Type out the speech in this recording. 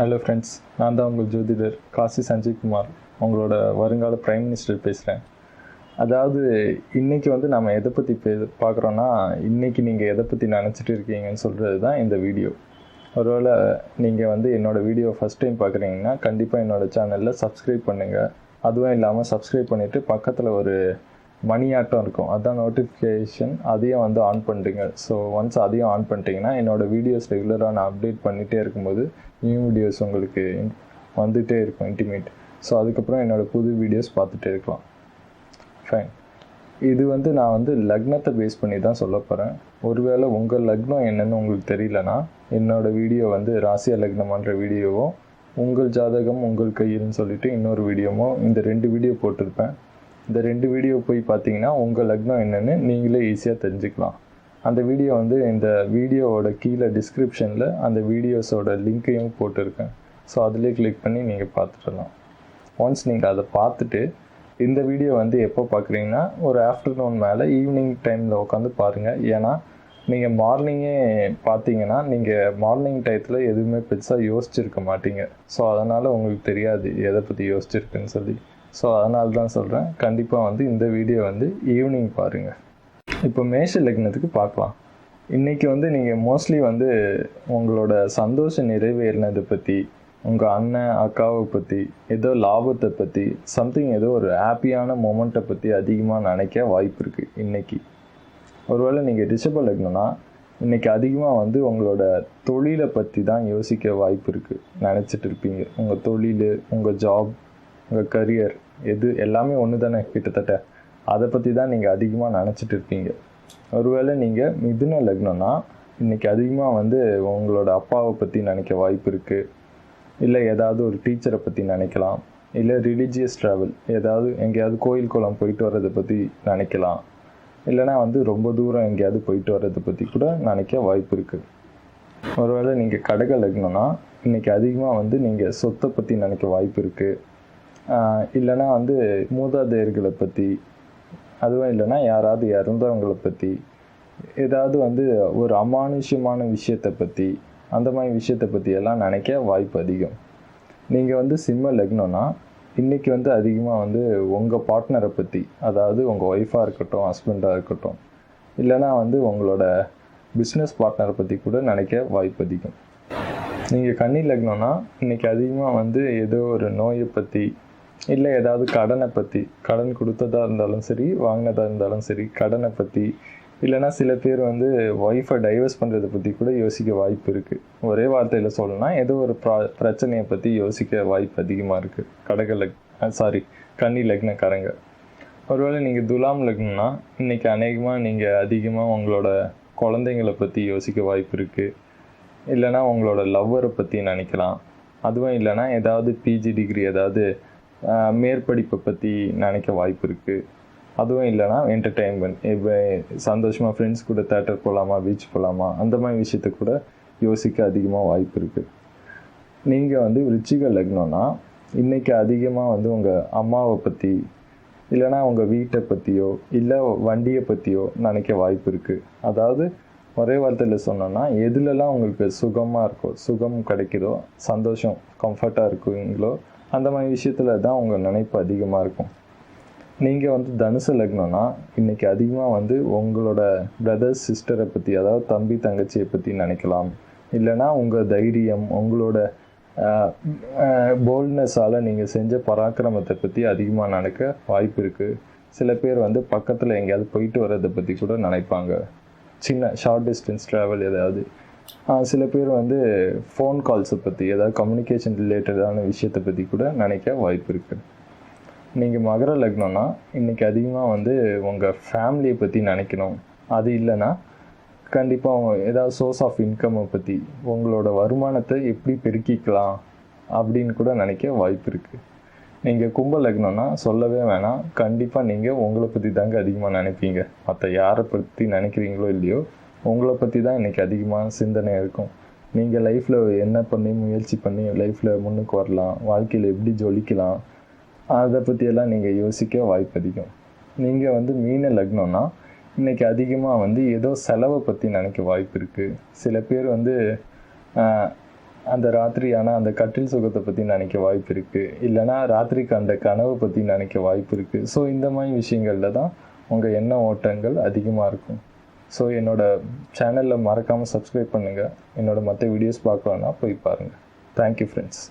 Hello friends நான் தான் உங்கள் ஜோதிடர் காசி சஞ்சய் குமார் உங்களோட வருங்கால பிரைம் மினிஸ்டர் பேசுகிறேன் அதாவது இன்றைக்கி வந்து நம்ம எதை பற்றி பே பார்க்குறோன்னா இன்றைக்கி நீங்கள் எதை பற்றி நினச்சிட்டு இருக்கீங்கன்னு சொல்கிறது தான் இந்த வீடியோ. ஒருவேளை நீங்கள் வந்து என்னோடய வீடியோ ஃபஸ்ட் டைம் பார்க்குறீங்கன்னா கண்டிப்பாக என்னோடய சேனலில் சப்ஸ்கிரைப் பண்ணுங்கள் அதுவும் இல்லாமல் சப்ஸ்கிரைப் பண்ணிவிட்டு பக்கத்தில் ஒரு மணியாட்டம் இருக்கும். அதான் நோட்டிஃபிகேஷன் அதையும் வந்து ஆன் பண்ணுறீங்க ஸோ ஒன்ஸ் அதையும் ஆன் பண்ணிட்டீங்கன்னா என்னோடய வீடியோஸ் ரெகுலராக நான் அப்டேட் பண்ணிகிட்டே இருக்கும்போது நியூ வீடியோஸ் உங்களுக்கு வந்துகிட்டே இருக்கும் இன்டிமேட் ஸோ அதுக்கப்புறம் என்னோடய புது வீடியோஸ் பார்த்துட்டே இருக்கலாம். ஃபைன் இது வந்து நான் வந்து லக்னத்தை பேஸ் பண்ணி தான் சொல்ல போகிறேன் ஒருவேளை உங்கள் லக்னம் என்னென்னு உங்களுக்கு தெரியலனா என்னோடய வீடியோ வந்து ராசியா லக்னமான்ற வீடியோவும் உங்கள் ஜாதகம் உங்கள் கையில்னு சொல்லிட்டு இன்னொரு வீடியோவும் இந்த ரெண்டு வீடியோ போட்டிருப்பேன். இந்த ரெண்டு வீடியோ போய் பார்த்தீங்கன்னா உங்கள் லக்னம் என்னென்னு நீங்களே ஈஸியாக தெரிஞ்சுக்கலாம். அந்த வீடியோ வந்து இந்த வீடியோவோட கீழே டிஸ்கிரிப்ஷனில் அந்த வீடியோஸோட லிங்க்கையும் போட்டிருக்கேன். ஸோ அதிலே கிளிக் பண்ணி நீங்கள் பார்த்துடலாம். ஒன்ஸ் நீங்கள் அதை பார்த்துட்டு இந்த வீடியோ வந்து எப்போ பார்க்குறீங்கன்னா ஒரு ஆஃப்டர்நூன் மேலே ஈவினிங் டைமில் உட்காந்து பாருங்கள் ஏன்னா நீங்கள் மார்னிங்கே பார்த்தீங்கன்னா நீங்கள் மார்னிங் டயத்தில் எதுவுமே பெருசாக யோசிச்சிருக்க மாட்டீங்க. ஸோ அதனால் உங்களுக்கு தெரியாது எதை பற்றி யோசிச்சிருக்குன்னு சொல்லி. ஸோ அதனால தான் சொல்கிறேன் கண்டிப்பாக வந்து இந்த வீடியோ வந்து ஈவினிங் பாருங்கள் இப்போ மேஷ லக்னத்துக்கு பார்க்கலாம். இன்றைக்கி வந்து நீங்கள் மோஸ்ட்லி வந்து உங்களோட சந்தோஷம் நிறைவேறினதை பற்றி உங்கள் அண்ணன் அக்காவை பற்றி ஏதோ லாபத்தை பற்றி சம்திங் ஏதோ ஒரு ஹாப்பியான மொமெண்ட்டை பற்றி அதிகமாக நினைக்க வாய்ப்பு இருக்குது இன்றைக்கி ஒருவேளை நீங்கள் ரிஷப லக்னம்னா இன்றைக்கி அதிகமாக வந்து உங்களோட தொழிலை பற்றி தான் யோசிக்க வாய்ப்பு இருக்குது நினச்சிட்டு இருப்பீங்க. உங்கள் தொழில் உங்கள் ஜாப் உங்கள் கரியர் எது எல்லாமே ஒன்று தானே கிட்டத்தட்ட? அதை பற்றி தான் நீங்கள் அதிகமாக நினச்சிட்டு இருப்பீங்க. ஒருவேளை நீங்கள் மிதுன லக்னம்னா இன்றைக்கி அதிகமாக வந்து உங்களோட அப்பாவை பற்றி நினைக்க வாய்ப்பு இருக்குது இல்லை ஏதாவது ஒரு டீச்சரை பற்றி நினைக்கலாம். இல்லை ரிலீஜியஸ் ட்ராவல் ஏதாவது எங்கேயாவது கோயில் குளம் போயிட்டு வர்றதை பற்றி நினைக்கலாம். இல்லைனா வந்து ரொம்ப தூரம் எங்கேயாவது போயிட்டு வர்றதை பற்றி கூட நினைக்க வாய்ப்பு இருக்குது ஒருவேளை நீங்கள் கடக லக்னம்னா இன்றைக்கி அதிகமாக வந்து நீங்கள் சொத்தை பற்றி நினைக்க வாய்ப்பு இருக்குது இல்லைனா வந்து மூதாதையர்களை பற்றி அதுவும் இல்லைனா யாராவது இறந்தவங்களை பற்றி ஏதாவது வந்து ஒரு அமானுஷ்யமான விஷயத்தை பற்றி அந்த மாதிரி விஷயத்தை பற்றி எல்லாம் நினைக்க வாய்ப்பு அதிகம். நீங்கள் வந்து சிம்ம லக்னம்னா இன்றைக்கி வந்து அதிகமாக வந்து உங்கள் பார்ட்னரை பற்றி அதாவது உங்கள் ஒய்ஃபாக இருக்கட்டும் ஹஸ்பண்டாக இருக்கட்டும் இல்லைனா வந்து உங்களோட பிஸ்னஸ் பார்ட்னரை பற்றி கூட நினைக்க வாய்ப்பு அதிகம். நீங்கள் கன்னி லக்னம்னா இன்றைக்கி அதிகமாக வந்து ஏதோ ஒரு நோயை பற்றி இல்லை ஏதாவது கடனை பற்றி கடன் கொடுத்ததாக இருந்தாலும் சரி வாங்கினதாக இருந்தாலும் சரி கடனை பற்றி இல்லைனா சில பேர் வந்து ஒய்ஃபை டைவர்ஸ் பண்ணுறதை பற்றி கூட யோசிக்க வாய்ப்பு இருக்குது ஒரே வார்த்தையில் சொல்லணும்னா ஏதோ ஒரு ப்ரா பிரச்சனையை பற்றி யோசிக்க வாய்ப்பு அதிகமாக இருக்குது கடக லக் சாரி கன்னி லக்னக்காரங்க. ஒருவேளை நீங்கள் துலாம் லக்னம்னா இன்றைக்கி அநேகமாக நீங்கள் அதிகமாக உங்களோட குழந்தைங்களை பற்றி யோசிக்க வாய்ப்பு இருக்குது இல்லைனா உங்களோட லவ்வரை பற்றி நினைக்கலாம். அதுவும் இல்லைனா ஏதாவது பிஜி டிகிரி ஏதாவது மேற்படிப்பை பற்றி நினைக்க வாய்ப்பு இருக்குது அதுவும் இல்லைனா என்டர்டெயின்மெண்ட் இப்போ சந்தோஷமாக ஃப்ரெண்ட்ஸ் கூட தேட்டர் போகலாமா பீச் போகலாமா அந்த மாதிரி விஷயத்த கூட யோசிக்க அதிகமாக வாய்ப்பு இருக்குது நீங்கள் வந்து ரிச்சிக லக்னம்னா இன்றைக்கி அதிகமாக வந்து உங்கள் அம்மாவை பற்றி இல்லைனா உங்கள் வீட்டை பற்றியோ இல்லை வண்டியை பற்றியோ நினைக்க வாய்ப்பு இருக்குது அதாவது ஒரே வார்த்தையில் சொன்னோன்னா எதுலலாம் உங்களுக்கு சுகமாக இருக்கோ சுகம் கிடைக்குதோ சந்தோஷம் கம்ஃபர்ட்டாக இருக்குங்களோ அந்த மாதிரி விஷயத்தில் தான் உங்கள் நினைப்பு அதிகமாக இருக்கும். நீங்கள் வந்து தனுசு லக்னம்னா இன்றைக்கி அதிகமாக வந்து உங்களோட பிரதர்ஸ் சிஸ்டரை பற்றி அதாவது தம்பி தங்கச்சியை பற்றி நினைக்கலாம். இல்லைனா உங்கள் தைரியம் உங்களோட போல்ட்னஸால் நீங்கள் செஞ்ச பராக்கிரமத்தை பற்றி அதிகமாக நினைக்க வாய்ப்பு இருக்குது சில பேர் வந்து பக்கத்தில் எங்கேயாவது போயிட்டு வர்றதை பற்றி கூட நினைப்பாங்க. சின்ன ஷார்ட் டிஸ்டன்ஸ் ட்ராவல் ஏதாவது. சில பேர் வந்து ஃபோன் கால்ஸை பற்றி ஏதாவது கம்யூனிகேஷன் ரிலேட்டடான விஷயத்தை பற்றி கூட நினைக்க வாய்ப்பு இருக்குது நீங்கள் மகர லக்னம்னா இன்றைக்கி அதிகமாக வந்து உங்கள் ஃபேமிலியை பற்றி நினைக்கணும். அது இல்லைன்னா கண்டிப்பாக ஏதாவது சோர்ஸ் ஆஃப் இன்கம்மை பற்றி உங்களோட வருமானத்தை எப்படி பெருக்கிக்கலாம் அப்படின்னு கூட நினைக்க வாய்ப்பு இருக்குது நீங்கள் கும்ப லக்னம்னா சொல்லவே வேணாம். கண்டிப்பாக நீங்கள் உங்களை பற்றி தாங்க அதிகமாக நினைப்பீங்க. மற்ற யாரை பற்றி நினைக்கிறீங்களோ இல்லையோ உங்களை பற்றி தான் இன்றைக்கி அதிகமாக சிந்தனை இருக்கும். நீங்கள் லைஃப்பில் என்ன பண்ணி முயற்சி பண்ணி லைஃப்பில் முன்னுக்கு வரலாம். வாழ்க்கையில் எப்படி ஜொலிக்கலாம்? அதை பற்றியெல்லாம் நீங்கள் யோசிக்க வாய்ப்பு அதிகம். நீங்கள் வந்து மீன லக்னம்னா இன்றைக்கி அதிகமாக வந்து ஏதோ செலவை பற்றி நினைக்க வாய்ப்பு இருக்குது சில பேர் வந்து அந்த ராத்திரியான அந்த கட்டில் சுகத்தை பற்றி நினைக்க வாய்ப்பு இருக்குது இல்லைனா ராத்திரிக்கு அந்த கனவை பற்றி நினைக்க வாய்ப்பு இருக்குது ஸோ இந்த மாதிரி விஷயங்களில் தான் உங்கள் எண்ண ஓட்டங்கள் அதிகமாக இருக்கும். ஸோ என்னோட சேனலில் மறக்காமல் சப்ஸ்கிரைப் பண்ணுங்கள் என்னோட மற்ற வீடியோஸ் பார்க்கலன்னா போய் பாருங்கள் தேங்க்யூ ஃப்ரெண்ட்ஸ்